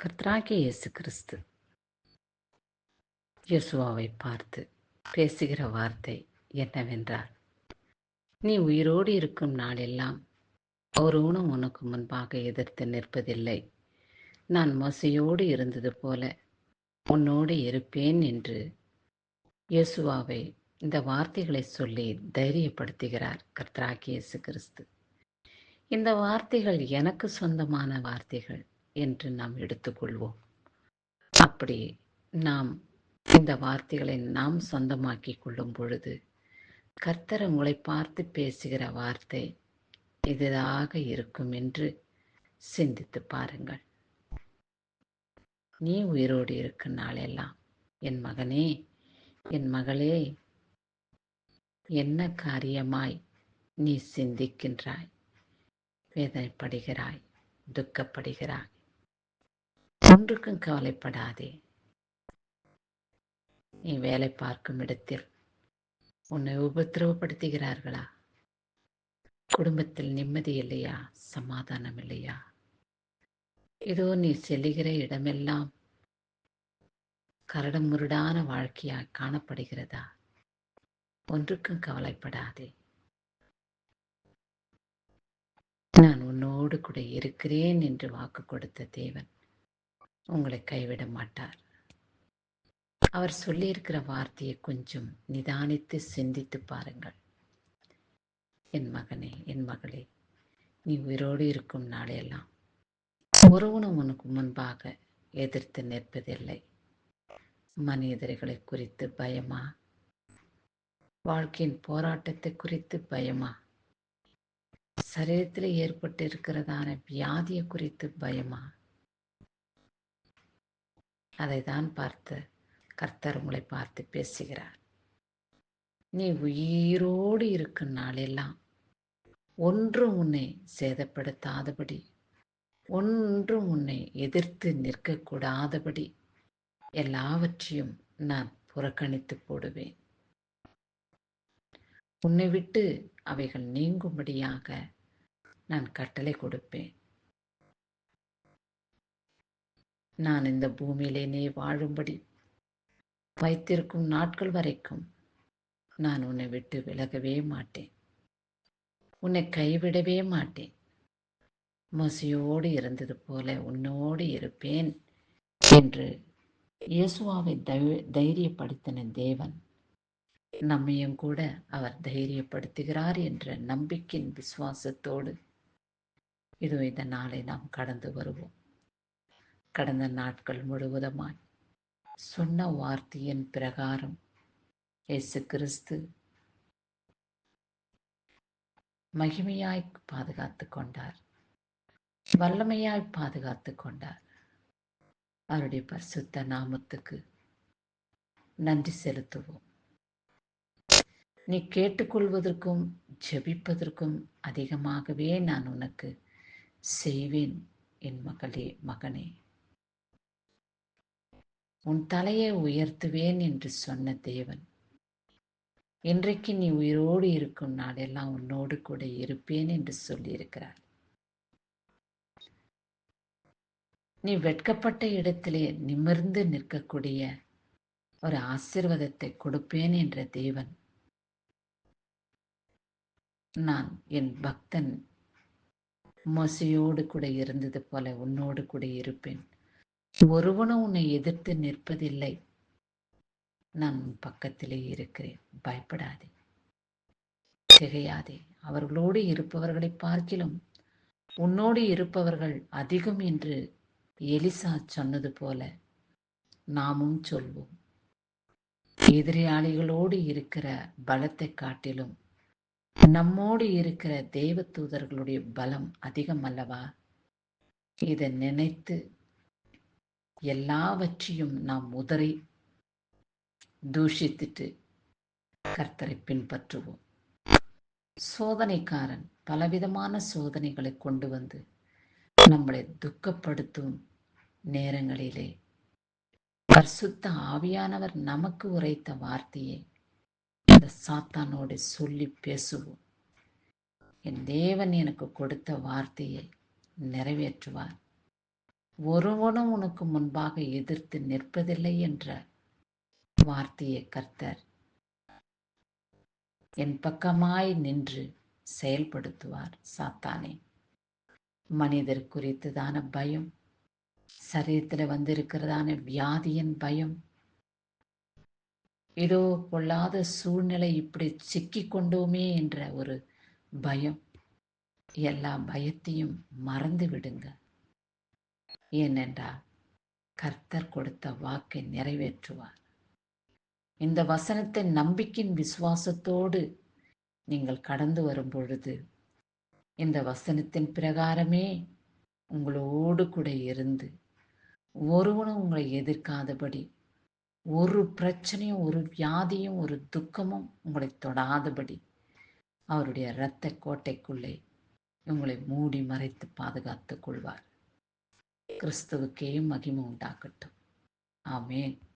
கர்த்தராகிய இயேசு கிறிஸ்து யோசுவாவை பார்த்து பேசுகிற வார்த்தை என்னவென்றால் நீ உயிரோடு இருக்கும் நாளெல்லாம் ஒருவனும் உனக்கு முன்பாக எதிர்த்து நிற்பதில்லை. நான் மோசையோடு இருந்தது போல உன்னோடு இருப்பேன் என்று இயேசுவாவை இந்த வார்த்தைகளை சொல்லி தைரியப்படுத்துகிறார் கர்த்தராகிய இயேசு கிறிஸ்து இந்த வார்த்தைகள் எனக்கு சொந்தமான வார்த்தைகள். என்று நாம் எடுத்துக்கொள்வோம். அப்படி நாம் இந்த வார்த்தைகளை நாம் சொந்தமாக்கி கொள்ளும் பொழுது கர்த்தர் உங்களை பார்த்து பேசுகிற வார்த்தை இதுதாக இருக்கும் என்று சிந்தித்து பாருங்கள். நீ உயிரோடு இருக்கும் நாளெல்லாம் என் மகனே என் மகளே என்ன காரியமாய் நீ சிந்திக்கின்றாய்? வேதனைப்படுகிறாய் துக்கப்படுகிறாய் ஒன்றுக்கும் கவலைப்படாதே. நீ வேலை பார்க்கும் இடத்தில் உன்னை உபத்திரவப்படுத்துகிறார்களா? குடும்பத்தில் நிம்மதி இல்லையா? சமாதானம் இல்லையா? இதோ நீ செல்லுகிற இடமெல்லாம் கரடுமுருடான வாழ்க்கையாய் காணப்படுகிறதா? ஒன்றுக்கும் கவலைப்படாதே. நான் உன்னோடு கூட இருக்கிறேன் என்று வாக்கு கொடுத்த தேவன் உங்களை கைவிட மாட்டார். அவர் சொல்லியிருக்கிற வார்த்தையை கொஞ்சம் நிதானித்து சிந்தித்து பாருங்கள். என் மகனே என் மகளே நீ உயிரோடு இருக்கும் நாளையெல்லாம் ஒருவனும் உனக்கு முன்பாக எதிர்த்து நிற்பதில்லை. மனிதர்களை குறித்து பயமா? வாழ்க்கையின் போராட்டத்தை குறித்து பயமா? சரீரத்தில் ஏற்பட்டு இருக்கிறதான வியாதியை குறித்து பயமா? அதை தான் பார்த்து கர்த்தர் உங்களை பார்த்து பேசுகிறார். நீ உயிரோடு இருக்கும் நாளெல்லாம் ஒன்றும் உன்னை சேதப்படுத்தாதபடி ஒன்றும் உன்னை எதிர்த்து நிற்கக்கூடாதபடி எல்லாவற்றையும் நான் புறக்கணித்து போடுவேன். உன்னை விட்டு அவைகள் நீங்கும்படியாக நான் கட்டளை கொடுப்பேன். நான் இந்த பூமியிலே நீ வாழும்படி வைத்திருக்கும் நாட்கள் வரைக்கும் நான் உன்னை விட்டு விலகவே மாட்டேன். உன்னை கைவிடவே மாட்டேன். மசியோடு இருந்தது போல உன்னோடு இருப்பேன் என்று இயேசுவாவை தைரியப்படுத்தின தேவன் நம்மையும் கூட அவர் தைரியப்படுத்துகிறார் என்ற நம்பிக்கையின் விசுவாசத்தோடு இதோ இந்த நாளை நாம் கடந்து வருவோம். கடந்த நாட்கள் முழுவதுமாய் சொன்ன வார்த்தையின் பிரகாரம் இயேசு கிறிஸ்து மகிமையாய் பாதுகாத்து கொண்டார். வல்லமையாய் பாதுகாத்து கொண்டார். அவருடைய பரிசுத்த நாமத்துக்கு நன்றி செலுத்துவோம். நீ கேட்டுக்கொள்வதற்கும் ஜெபிப்பதற்கும் அதிகமாகவே நான் உனக்கு செய்வேன் என் மகளே மகனே. உன் தலையை உயர்த்துவேன் என்று சொன்ன தேவன். இன்றைக்கு நீ உயிரோடு இருக்கும் நாளெல்லாம் உன்னோடு கூட இருப்பேன் என்று சொல்லியிருக்கிறார். நீ வெட்கப்பட்ட இடத்திலே நிமிர்ந்து நிற்கக்கூடிய ஒரு ஆசிர்வாதத்தை கொடுப்பேன் என்ற தேவன். நான் என் பக்தன். மோசையோடு கூட இருந்தது போல உன்னோடு கூட இருப்பேன். ஒருவனும் உன்னை எதிர்த்து நிற்பதில்லை. நான் உன் பக்கத்திலே இருக்கிறேன். பயப்படாதே. திகையாதே. அவர்களோடு இருப்பவர்களை பார்க்கிலும் உன்னோடு இருப்பவர்கள் அதிகம் என்று எலிசா சொன்னது போல நாமும் சொல்வோம். எதிரியாளிகளோடு இருக்கிற பலத்தை காட்டிலும் நம்மோடு இருக்கிற தெய்வ தூதர்களுடைய பலம் அதிகம் அல்லவா? இதை நினைத்து எல்லாவற்றையும் நாம் முதரை தூஷித்துட்டு கர்த்தரை பின்பற்றுவோம். சோதனைக்காரன் பலவிதமான சோதனைகளை கொண்டு வந்து நம்மளை துக்கப்படுத்தும் நேரங்களிலே பரிசுத்த ஆவியானவர் நமக்கு உரைத்த வார்த்தையை இந்த சாத்தானோடு சொல்லி பேசுவோம். என் தேவன் எனக்கு கொடுத்த வார்த்தையை நிறைவேற்றுவார். ஒருவனும் உனக்கு முன்பாக எதிர்த்து நிற்பதில்லை என்ற வார்த்தையை கர்த்தர் என் பக்கமாய் நின்று செயல்படுத்துவார் சாத்தானே. மனிதர் குறித்ததான பயம் சரீரத்தில் வந்திருக்கிறதான வியாதியின் பயம் ஏதோ பொல்லாத சூழ்நிலை இப்படி சிக்கி கொண்டோமே என்ற ஒரு பயம் எல்லா பயத்தையும் மறந்து விடுங்க. ஏனென்றால் கர்த்தர் கொடுத்த வாக்கை நிறைவேற்றுவார். இந்த வசனத்தை நம்பிக்கையின் விசுவாசத்தோடு நீங்கள் கடந்து வரும் பொழுது இந்த வசனத்தின் பிரகாரமே உங்களோடு கூட இருந்து ஒருவனும் உங்களை எதிர்க்காதபடி ஒரு பிரச்சனையும் ஒரு வியாதியும் ஒரு துக்கமும் உங்களை தொடாதபடி அவருடைய இரத்த கோட்டைக்குள்ளே உங்களை மூடி மறைத்து பாதுகாத்துக் கொள்வார். ക്രിസ്തുവിക്കയും മഹിമ ഉണ്ടാക്കട്ടെ ആമേൻ.